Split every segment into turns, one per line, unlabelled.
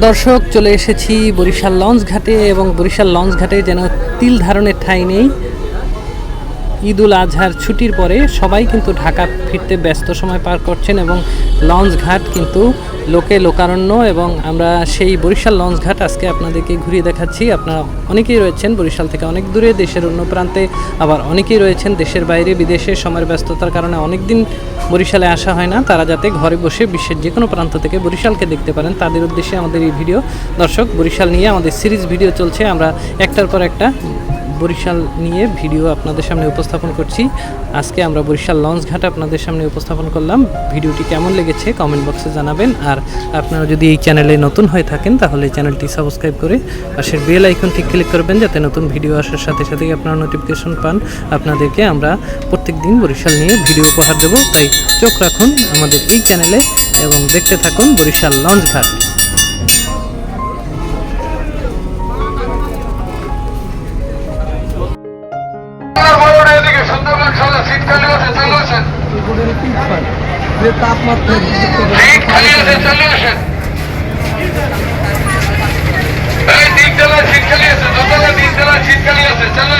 দর্শক, চলে এসেছি বরিশাল লঞ্চ ঘাটে এবং বরিশাল লঞ্চ ঘাটে যেন তিল ধারণের ঠাঁই নেই। ঈদ উল আজহার ছুটির পরে সবাই কিন্তু ঢাকা ফিরতে ব্যস্ত সময় পার করছেন এবং লঞ্চ ঘাট কিন্তু লোকে লোকারণ্য এবং আমরা সেই বরিশাল লঞ্চ ঘাট আজকে আপনাদেরকে ঘুরিয়ে দেখাচ্ছি। আপনারা অনেকেই রয়েছেন বরিশাল থেকে অনেক দূরে, দেশের অন্য প্রান্তে আবার অনেকেই রয়েছেন দেশের বাইরে, বিদেশে সময়ের ব্যস্ততার কারণে অনেক দিন বরিশালে আসা হয় না। তারা যাতে ঘরে বসে বিশ্বের যে কোনো প্রান্ত থেকে বরিশালকে দেখতে পারেন, তাদের উদ্দেশ্যে আমাদের এই ভিডিও। দর্শক, বরিশাল নিয়ে আমাদের সিরিজ ভিডিও চলছে। আমরা একটার পর একটা বরিশাল নিয়ে ভিডিও আপনাদের সামনে উপস্থাপন করছি। আজকে আমরা বরিশাল লঞ্চ ঘাট আপনাদের সামনে উপস্থাপন করলাম। ভিডিওটি কেমন লেগেছে কমেন্ট বক্সে জানাবেন। আর আপনারা যদি এই চ্যানেলে নতুন হয়ে থাকেন, তাহলে চ্যানেলটি সাবস্ক্রাইব করে পাশের বেল আইকনটি ক্লিক করবেন, যাতে নতুন ভিডিও আসার সাথে সাথেই আপনারা নোটিফিকেশন পান। আপনাদেরকে আমরা প্রত্যেক দিন বরিশাল নিয়ে ভিডিও উপহার দেবো। তাই চোখ রাখুন আমাদের এই চ্যানেলে এবং দেখতে থাকুন বরিশাল লঞ্চ ঘাট।
আছে চলে আসেন।
তাপমাত্রা
খালি আছে চলে এই তিন তলায় সিট আছে দোতলা তিন তলায় সিট খালি আছে চলে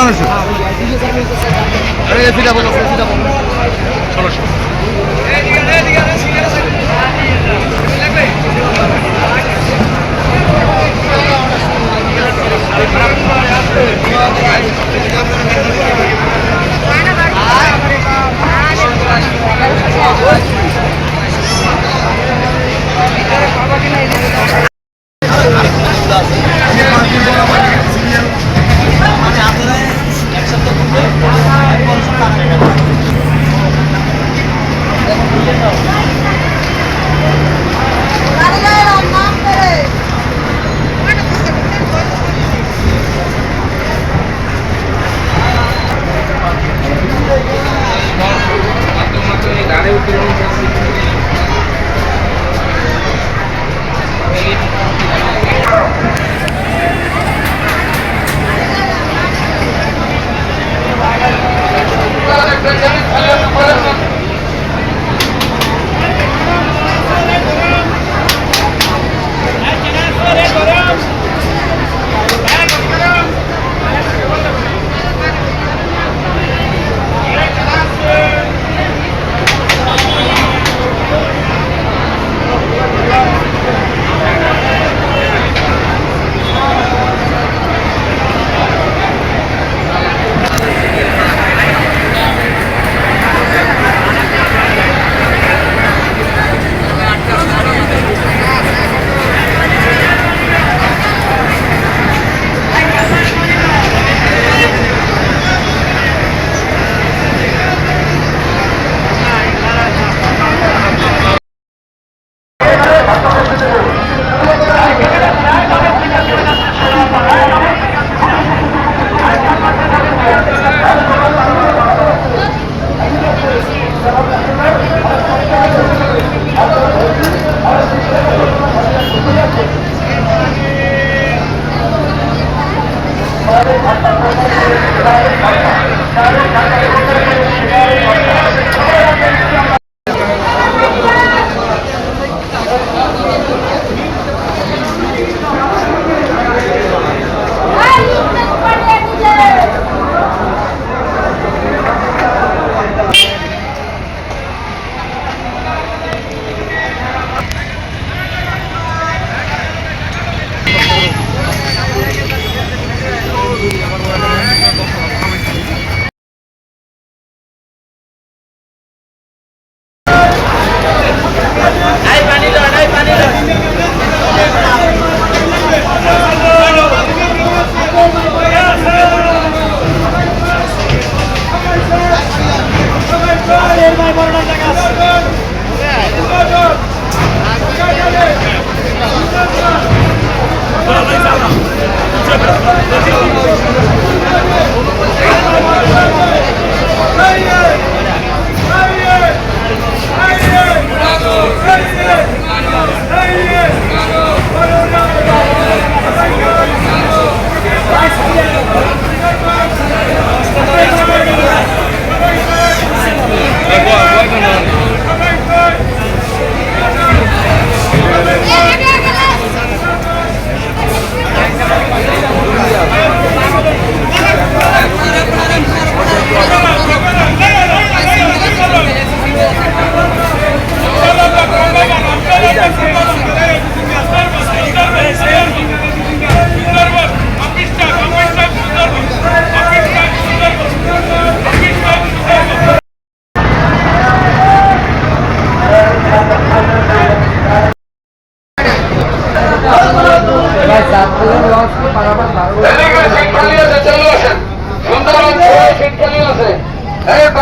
পনেরোশো
এদিকে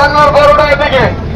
বাংলার এদিকে এদিকে